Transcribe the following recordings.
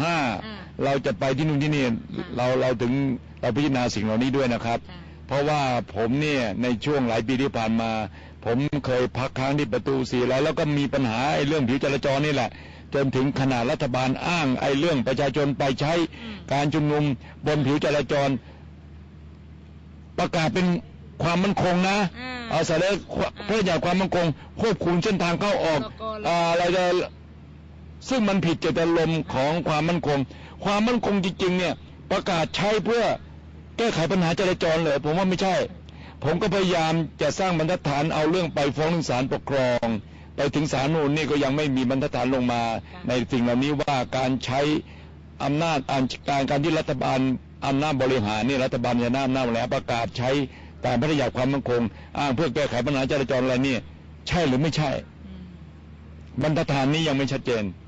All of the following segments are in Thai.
ห้าอ่าเราจะไปที่นู่นที่นี่อ่าเราเราถึงเราพิจารณาสิ่งเหล่านี้ด้วยนะครับค่ะเพราะว่าผมเนี่ยในช่วงหลายปีที่ผ่านมา ผมเคยพักค้างที่ประตูสี่แล้วแล้วก็มีปัญหาไอ้เรื่องผิวจราจรนี่แหละจนถึงขนาดรัฐบาลอ้างไอ้เรื่องประชาชนไปใช้อืมการชุมนุมบนผิวจราจร ประกาศเป็นความมั่นคงนะอ่าเอาสาระเพื่ออย่างความมั่นคงควบคุมเส้นทางเข้าออกแล้วก็อ่าเราจะ ซึ่งมันผิดเจตนารมณ์ของความมั่นคง ความมั่นคงจริงๆเนี่ยประกาศใช้เพื่อแก้ไขปัญหาจราจรเลยผมว่าไม่ใช่ ผมก็พยายามจะสร้างบรรทัดฐานเอาเรื่องไปฟ้องถึงศาลปกครอง ไปถึงศาลนูนนี่ก็ยังไม่มีบรรทัดฐานลงมาค่ะในสิ่งเหล่านี้ว่าการใช้อำนาจอันการการที่รัฐบาลอำนาจบริหารนี่รัฐบาลจะน้าอำนาจแล้วประกาศใช้ตามพระราชบัญญัติความมั่นคง อ้างเพื่อแก้ไขปัญหาจราจรอะไรนี่ใช่หรือไม่ใช่อืมบรรทัดฐานนี้ยังไม่ชัดเจนค่ะ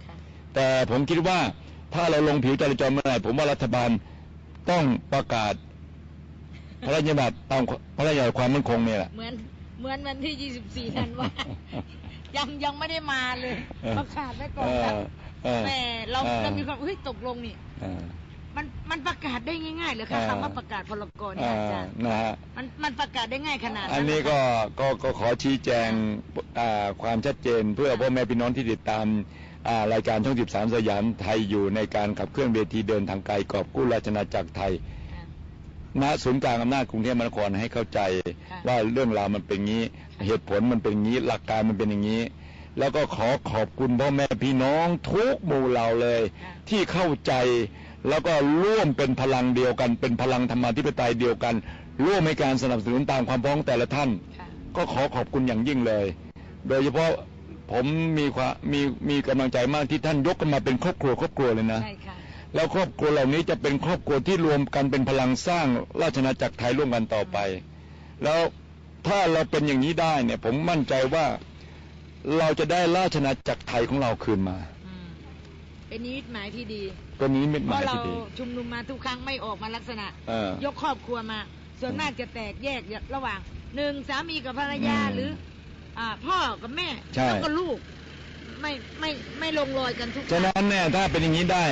แต่ผมคิดว่าถ้าเราลงผิวจราจรเมื่อไหร่ผมว่ารัฐบาลต้องประกาศพระราชบัญญัติตามพระราชบัญญัติความมั่นคงเนี่ยแหละเหมือนเหมือนวันที่ 24ธันวายังยังไม่ได้มาเลยเออประกาศไว้ก่อนเอแล้วอเออแหม่เราออเรามีความเฮ้ยตกลงนี่เออมันมันประกาศได้ง่ายๆเลยค่ะเออคำว่าประกาศพลกรเอเนี่ยอาอจารย์นะฮะมันมันประกาศได้ง่ายขนาดอันนี้ก็ก็ก็ขอชี้แจงอ่าความชัดเจนเพื่อพ่อแม่พี่น้องที่ติดตามอ่า รายการช่อง 13 สยามไทยอยู่ในการขับเคลื่อนเวทีเดินทางไกลกอบกู้ราชนาจักรไทยค่ะณศูนย์กลางอำนาจกรุงเทพมหานครให้เข้าใจค่ะว่าเรื่องราวมันเป็นงี้ เหตุผลมันเป็นงี้หลักการมันเป็นอย่างนี้ แล้วก็ขอขอบคุณพ่อแม่พี่น้องทุกหมู่เหล่าเลยค่ะที่เข้าใจแล้วก็ร่วมเป็นพลังเดียวกัน เป็นพลังธรรมาธิปไตยเดียวกัน ร่วมในการสนับสนุนตามความพร้อมแต่ละท่านค่ะก็ขอขอบคุณอย่างยิ่งเลย โดยเฉพาะ ผมมีความมีมีกำลังใจมากที่ท่านยกกันมาเป็นครอบครัวครอบครัวเลยนะใช่ค่ะแล้วครอบครัวเหล่านี้จะเป็นครอบครัวที่รวมกันเป็นพลังสร้างราชนาจักรไทยร่วมกันต่อไป แล้วถ้าเราเป็นอย่างนี้ได้เนี่ย ผมมั่นใจว่าเราจะได้ราชนาจักรไทยของเราคืนมาอืมเป็นนิมิตหมายที่ดีตัวนี้เป็นหเพมายราะเราที่ดีชุมนุมมาทุกครั้งไม่ออกมาลักษณะ เออ ยกครอบครัวมา ส่วนมากจะแตกแยกระหว่างหนึ่งสามีกับภรรยาอืมหรืออ่า พ่อกับแม่ใช่แล้วก็ลูก ไม่ไม่ไม่ลงรอยกันทุกฉะนั้นเนี่ยถ้าเป็นอย่างนี้ได้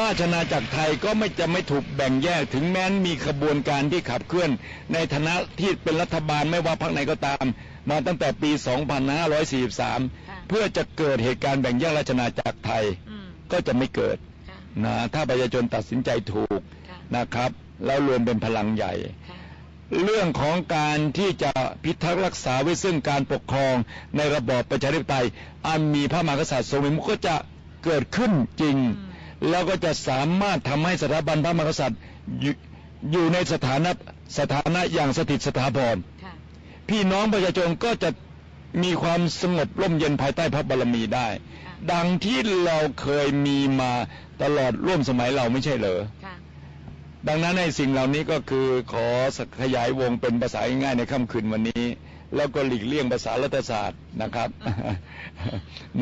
ราชนาจักรไทยก็ไม่จะไม่ถูกแบ่งแยกถึงแม้นมีขบวนการที่ขับเคลื่อน ในฐานะที่เป็นรัฐบาลไม่ว่าพรรคไหนก็ตาม มาตั้งแต่ปี 2543 เพื่อจะเกิดเหตุการณ์แบ่งแยกราชนาจักรไทยอืมก็จะไม่เกิดค่ะนะถ้าประชาชนตัดสินใจถูกค่ะนะครับ แล้วรวมเป็นพลังใหญ่ค่ะ เรื่องของการที่จะพิทักษ์รักษาไว้ซึ่งการปกครองในระบอบประชาธิปไตย อันมีพระมหากษัตริย์ทรงเป็นมุขก็จะเกิดขึ้นจริงอืมแล้วก็จะสามารถทำให้สถาบันพระมหากษัตริย์อยู่อยู่ในสถานะสถานะอย่างสถิตสถาพรค่ะพี่น้องประชาชนก็จะมีความสงบร่มเย็นภายใต้พระบารมีได้ค่ะดังที่เราเคยมีมาตลอดร่วมสมัยเราไม่ใช่เหรอค่ะ ดังนั้นในสิ่งเหล่านี้ก็คือขอขยายวงเป็นภาษาง่ายๆในค่ำคืนวันนี้ แล้วก็หลีกเลี่ยงภาษารัฐศาสตร์นะครับ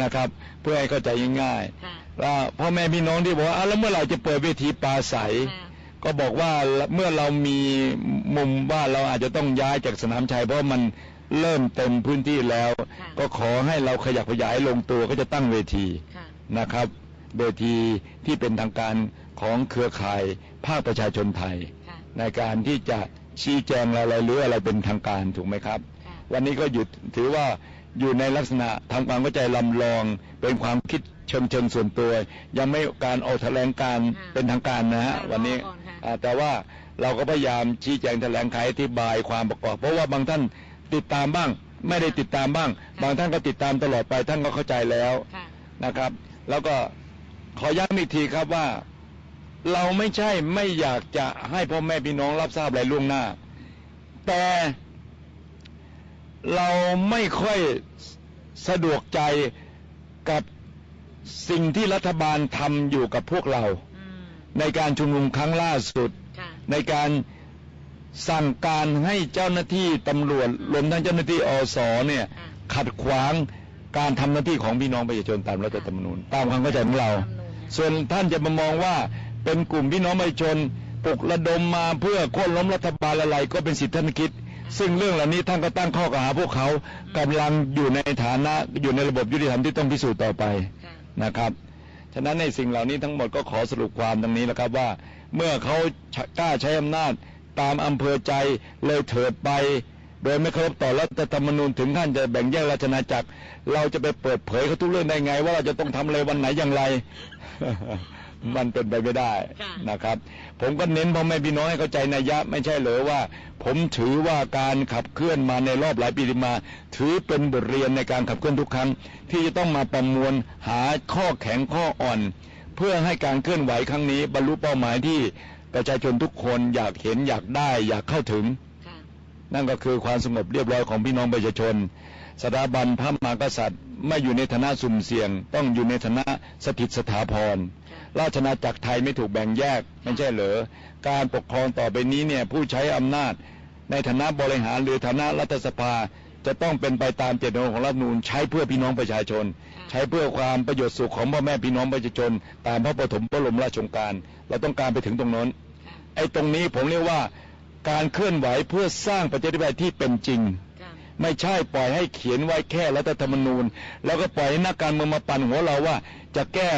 นะครับ เพื่อให้เข้าใจง่ายค่ะๆว่าพ่อแม่พี่น้องที่บอกว่าอ้าวแล้วเมื่อไหร่จะเปิดเวทีปราศัยค่ะก็บอกว่าเมื่อเรามีมุมว่าเราอาจจะต้องย้ายจากสนามชัยเพราะมันเริ่มเต็มพื้นที่แล้วค่ะก็ขอให้เราขยับขยายลงตัวก็จะตั้งเวทีค่ะนะครับ เวทีที่เป็นทางการของเครือข่ายภาคประชาชนไทยค่ะในการที่จะชี้แจงอะไรหรืออะไรเป็นทางการถูกไหมครับค่ะวันนี้ก็หยุดถือว่าอยู่ในลักษณะทำความเข้าใจลำลองเป็นความคิดเชิงเชิงส่วนตัว ยังไม่การออกแถลงการค่ะเป็นทางการนะฮะค่ะวันนี้รอก่อนค่ะอ่าแต่ว่าเราก็พยายามชี้แจงแถลงไขอธิบายความประกอบ เพราะว่าบางท่านติดตามบ้าง ไม่ได้ติดตามบ้าง บางท่านก็ติดตามตลอดไปท่านก็เข้าใจแล้วค่ะนะครับ แล้วก็ ขอย้ำอีกทีครับว่า เราไม่ใช่ไม่อยากจะให้พ่อแม่พี่น้องรับทราบอะไรล่วงหน้า แต่เราไม่ค่อยสะดวกใจกับสิ่งที่รัฐบาลทำอยู่กับพวกเราอืมในการชุมนุมครั้งล่าสุดค่ะในการสั่งการให้เจ้าหน้าที่ตำรวจรวมทั้งเจ้าหน้าที่อสเนี่ยอ่าขัดขวางการทำหน้าที่ของพี่น้องประชาชนตามรัฐธรรมนูญตามความเข้าใจของเราตามนูญ ส่วนท่านจะมามองว่าเป็นกลุ่มพี่น้องประชาชนปลุกระดมมาเพื่อโค่นล้มรัฐบาลอะไรก็เป็นสิทธิท่านคิด ซึ่งเรื่องเหล่านี้ท่านก็ตั้งข้อกล่าวหาพวกเขากำลังอยู่ในฐานะอยู่ในระบบยุติธรรมที่ต้องพิสูจน์ต่อไปนะครับฉะนั้นในสิ่งเหล่านี้ทั้งหมดก็ขอสรุปความดังนี้แล้วครับว่า เมื่อเขากล้าใช้อำนาจตามอำเภอใจเลยเถิดไป โดยไม่เคารพต่อรัฐธรรมนูญถึงขั้นจะแบ่งแยกราชอาณาจักร เราจะไปเปิดเผยเขาทุกเรื่องได้ไง ว่าเราจะต้องทำอะไรวันไหนอย่างไร มันเป็นไปไม่ได้ค่ะนะครับ ผมก็เน้นพ่อแม่พี่น้องให้เข้าใจนัยยะไม่ใช่เหรอว่า ผมถือว่าการขับเคลื่อนมาในรอบหลายปีที่มา ถือเป็นบทเรียนในการขับเคลื่อนทุกครั้ง ที่จะต้องมาประมวลหาข้อแข็งข้ออ่อน เพื่อให้การเคลื่อนไหวครั้งนี้ บรรลุเป้าหมายที่ประชาชนทุกคนอยากเห็นอยากได้อยากเข้าถึงค่ะ นั่นก็คือความสงบเรียบร้อยของพี่น้องประชาชน สถาบันพระมหากษัตริย์ ไม่อยู่ในฐานะสุ่มเสี่ยง ต้องอยู่ในฐานะสถิตสถาพรค่ะราชอาณาจักรไทยไม่ถูกแบ่งแยก ไม่ใช่เหรอ การปกครองต่อไปนี้เนี่ยผู้ใช้อำนาจ ในฐานะบริหารหรือฐานะรัฐสภา จะต้องเป็นไปตามเจตนารมณ์ของรัฐธรรมนูญใช้เพื่อพี่น้องประชาชน ใช้เพื่อความประโยชน์สุขของพ่อแม่พี่น้องประชาชน ตามพระปฐมพระบรมราชโองการ เราต้องการไปถึงตรงนั้นค่ะไอ้ตรงนี้ผมเรียกว่า การเคลื่อนไหวเพื่อสร้างประชาธิปไตยที่เป็นจริงค่ะไม่ใช่ปล่อยให้เขียนไว้แค่รัฐธรรมนูญ แล้วก็ปล่อยให้นักการเมืองมาปั่นหัวเราว่า จะแก้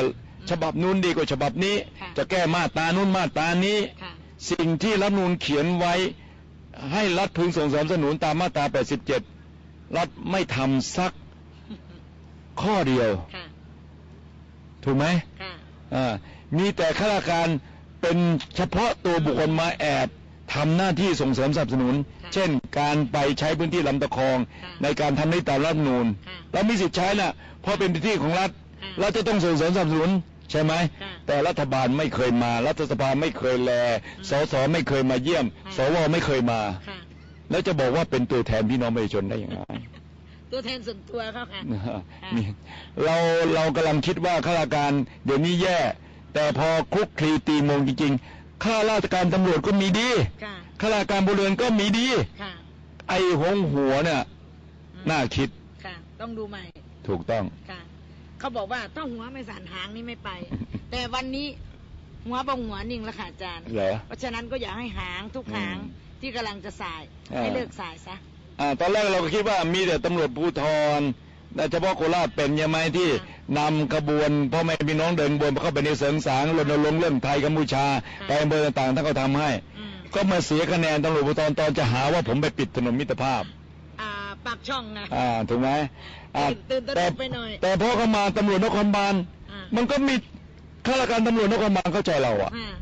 ฉบับนู้นดีกว่าฉบับนี้ค่ะจะแก้มาตรานู้นมาตรานี้ค่ะสิ่งที่รัฐธรรมนูญเขียนไว้ให้รัฐพึงส่งเสริมสนุนตามมาตรา 87 รัฐไม่ทำสักข้อเดียวค่ะถูกไหมค่ะอ่ามีแต่ข้าราชการเป็นเฉพาะตัวบุคคลมาแอบ ทำหน้าที่ส่งเสริมสนับสนุนค่ะเช่น การไปใช้พื้นที่ลำตะคองค่ะในการทำนิตามรัฐธรรมนูญค่ะเรามีสิทธิ์ใช้น่ะเพราะเป็นพื้นที่ของรัฐค่ะเราจะต้องส่งเสริมสนับสนุนใช่ไหมค่ะแต่รัฐบาลไม่เคยมา รัฐสภาไม่เคยแล สสไม่เคยมาเยี่ยมค่ะสวไม่เคยมาค่ะแล้วจะบอกว่าเป็นตัวแทนพี่น้องประชาชนได้ยังไงตัวแทนส่วนตัวเขาค่ะนะฮะนี่เราเรากำลังคิดว่าข้าราชการเดี๋ยวนี้แย่ แต่พอคลุกคลีตีมงจริงๆ ข้าราชการตำรวจก็มีดีค่ะข้าราชการบริเวณก็มีดีค่ะไอ้หงหัวเนี่ยอืมน่าคิดค่ะ ต้องดูใหม่ ถูกต้องค่ะเขาบอกว่าถ้าหัวไม่สั่นหางนี่ไม่ไป แต่วันนี้หัวบงหัวนิ่งแล้วค่ะอาจารย์เหรอเพราะฉะนั้นก็อยากให้หางทุกหางอืมที่กำลังจะสายอ่าให้เลิกสายซะอ่า ตอนแรกเราก็คิดว่ามีแต่ตำรวจภูธรแต่ เฉพาะโคราชเป็นใช่ไหมที่นำขบวนพ่อแม่พี่น้องเดินบนเข้าไปในเสริงสางรณรงค์เรื่องไทยกัมพูชาไปอำเภอต่างๆท่านก็ทำให้อืมก็มาเสียคะแนนตำรวจภูธรตอนจะหาว่าผมไปปิดถนนมิตรภาพอ่าปากช่องนะอ่าถูกไหมอ่าตื่นตื่นตระหนแต่กไปหน่อยแต่พอเขามาตำรวจนครบาลอ่ามันก็มีข้าราชการตำรวจนครบาลเข้าใจเราอะอ่า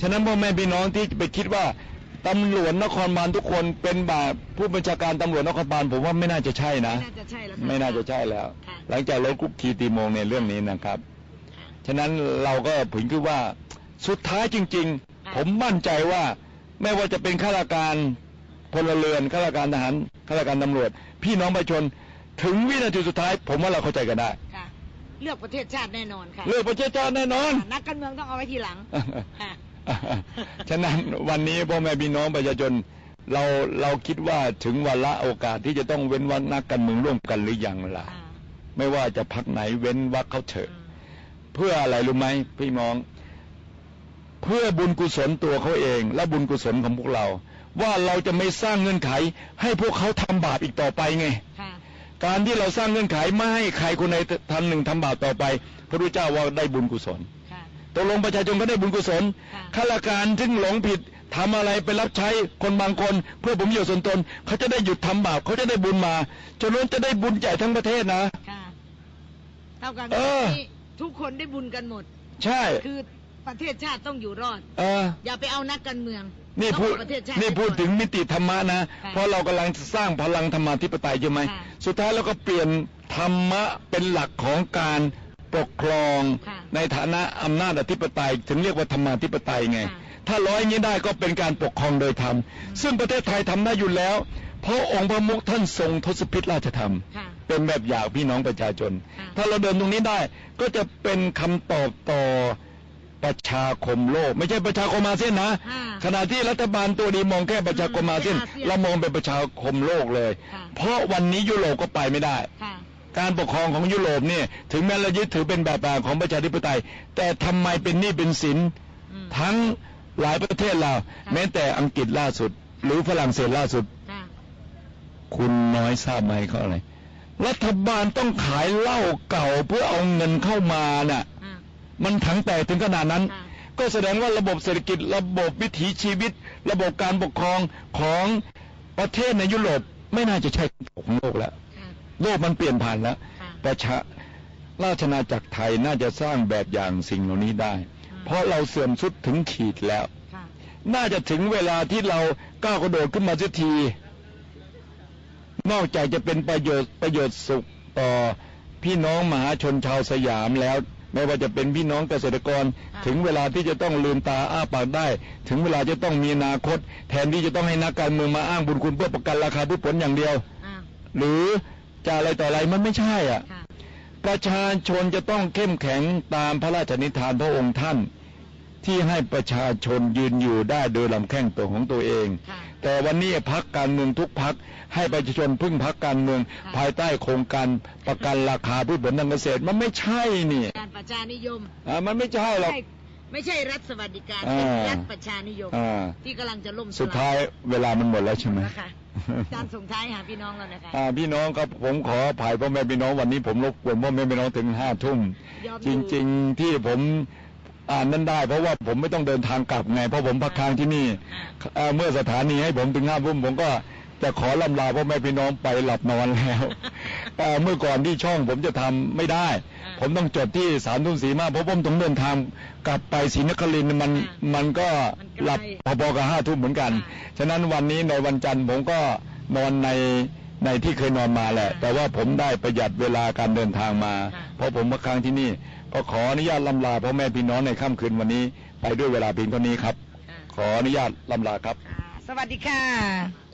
ฉะนั้นพ่อแม่พี่น้องที่ไปคิดว่า ตำรวจนครบาลทุกคนเป็นบาปผู้บัญชาการตำรวจนครบาลผมว่าไม่น่าจะใช่นะ ไม่น่าจะใช่แล้วค่ะ ไม่น่าจะใช่แล้ว ค่ะ หลังจากลดคุกคีตีโมงในเรื่องนี้นะครับ ค่ะ ฉะนั้นเราก็ผึงคือว่าสุดท้ายจริงค่ะๆผมมั่นใจว่าไม่ว่าจะเป็นข้าราชการพลเรือนข้าราชการทหารข้าราชการตำรวจ พี่น้องประชาชนถึงวินาทีสุดท้าย ผมว่าเราเข้าใจกันได้ ค่ะ เลือกประเทศชาติแน่นอนค่ะเลือกประเทศชาติแน่นอนค่ะนักการเมืองต้องเอาไว้ทีหลัง ค่ะ ฉะนั้นวันนี้พ่อแม่พี่น้องประชาชนเราเราคิดว่าถึงวันละโอกาสที่จะต้องเว้นวรรคนักการเมืองร่วมกันหรือยังล่ะอ่าไม่ว่าจะพักไหนเว้นวรรคเขาเถอะอืมเพื่ออะไรรู้ไหมพี่น้อง เพื่อบุญกุศลตัวเขาเอง และบุญกุศลของพวกเรา ว่าเราจะไม่สร้างเงื่อนไข ให้พวกเขาทำบาปอีกต่อไปไงค่ะการที่เราสร้างเงื่อนไขไม่ให้ใครคนใดทำหนึ่งทำบาปต่อไป พระพุทธเจ้าว่าได้บุญกุศลค่ะ ตกลงประชาชนก็ได้บุญกุศลค่ะข้าราชการซึ่งหลงผิดทำอะไรไปรับใช้คนบางคน เพื่อผมประโยชน์ส่วนตนเขาจะได้หยุดทำบาปเขาจะได้บุญมาจนล้วนจะได้บุญใหญ่ทั้งประเทศนะค่ะเท่ากันเออที่ทุกคนได้บุญกันหมด ใช่คือประเทศชาติต้องอยู่รอด เออ อย่าไปเอานักการเมือง นี่ต้องพูดเอาประเทศชาตินี่พูดถึงมิติธรรมะนะค่ะเพราะเรากำลังสร้างพลังธรรมาธิปไตยใช่ไหมค่ะสุดท้ายเราก็เปลี่ยนธรรมะเป็นหลักของการ ปกครองค่ะในฐานะอำนาจอธิปไตย ถึงเรียกว่าธรรมาธิปไตยไงค่ะถ้าร้อยอย่างนี้ได้ก็เป็นการปกครองโดยธรรม ซึ่งประเทศไทยทำได้อยู่แล้ว เพราะองค์พระมุขท่านทรงทศพิธราชธรรมค่ะเป็นแบบอย่างพี่น้องประชาชนค่ะถ้าเราเดินตรงนี้ได้ก็จะเป็นคำตอบต่อประชาคมโลก ไม่ใช่ประชาคมอาเซียนนะค่ะขณะที่รัฐบาลตัวดีมองแค่ประชาคมอาเซียนอาเซียนเรามองเป็นประชาคมโลกเลยค่ะเพราะวันนี้ยุโรปก็ไปไม่ได้ค่ะ การปกครองของยุโรปเนี่ย ถึงแม้เรายึดถือเป็นแบบอย่างของประชาธิปไตย แต่ทำไมเป็นหนี้เป็นสินอืมทั้งหลายประเทศเราแม้แต่อังกฤษล่าสุด หรือฝรั่งเศสล่าสุดค่ะคุณน้อยทราบไหมเขาอะไรรัฐบาลต้องขายเหล้าเก่าเพื่อเอาเงินเข้ามาน่ะอ่ามันถังแตกถึงขนาดนั้นค่ะก็แสดงว่าระบบเศรษฐกิจระบบวิถีชีวิต ระบบการปกครองของประเทศในยุโรปไม่น่าจะใช่ของโลกแล้วค่ะ โลกมันเปลี่ยนผ่านแล้วค่ะประชาราชนาจักรไทยน่าจะสร้างแบบอย่างสิ่งเหล่านี้ได้ เพราะเราเสื่อมสุดถึงขีดแล้วค่ะน่าจะถึงเวลาที่เราก้าวกระโดดขึ้นมาสักที นอกจากจะเป็นประโยชน์ประโยชน์สุขต่อพี่น้องมหาชนชาวสยามแล้ว ไม่ว่าจะเป็นพี่น้องเกษตรกรค่ะถึงเวลาที่จะต้องลืมตาอ้าปากได้ ถึงเวลาจะต้องมีอนาคต แทนที่จะต้องให้นักการเมืองมาอ้างบุญคุณเพื่อประกันราคาพืชผลอย่างเดียวอ่าหรือ จะอะไรต่ออะไรมันไม่ใช่อะค่ะ ประชาชนจะต้องเข้มแข็งตามพระราชนิทานพระองค์ท่าน ที่ให้ประชาชนยืนอยู่ได้โดยลำแข้งตัวของตัวเองค่ะแต่วันนี้พักการเมืองทุกพักให้ประชาชนพึ่งพักการเมืองค่ะภายใต้โครงการประกันราคาพืชผลทางเกษตรมันไม่ใช่นี่การประชานิยมอ่ามันไม่ใช่หรอกไม่ไม่ใช่รัฐสวัสดิการอ่าเป็นรัฐประชานิยมอ่าที่กำลังจะล่มสลสุดท้ายเวลามันหมดแล้วใช่ไหมนะคะ อาจารย์ส่งท้ายหาพี่น้องแล้วนะคะอ่าพี่น้องครับผมขออภัยพ่อแม่พี่น้องวันนี้ผมรบกวนพ่อแม่พี่น้องถึงห้าทุ่มยอมจริง ๆ ที่ผมอ่านนั้นได้ เพราะว่าผมไม่ต้องเดินทางกลับไงเพราะผมพักค้างที่นี่เอ่อเมื่อสถานีให้ผมถึงห้าทุ่มผมก็จะขอลำลาพ่อแม่พี่น้องไปหลับนอนแล้วเอ่อเมื่อก่อนที่ช่องผมจะทำไม่ได้อ่า ผมต้องจดที่สามทุ่มสีมาเพราะผมต้องเดินทางกลับไปศรีนครินทร์มันอ่ามันก็มันไกลหลับพอๆกับห้าทุ่มเหมือนกันอ่าฉะนั้นวันนี้ในวันจันทร์ผมก็นอนในในที่เคยนอนมาแหละอ่าแต่ว่าผมได้ประหยัดเวลาการเดินทางมาค่ะเพราะผมมาค้างที่นี่ก็ขออนุญาตลำลาพ่อแม่พี่น้องในค่ำคืนวันนี้ไปด้วยเวลาเพียงเท่านี้ครับค่ะขออนุญาตลำลาครับค่ะสวัสดีค่ะ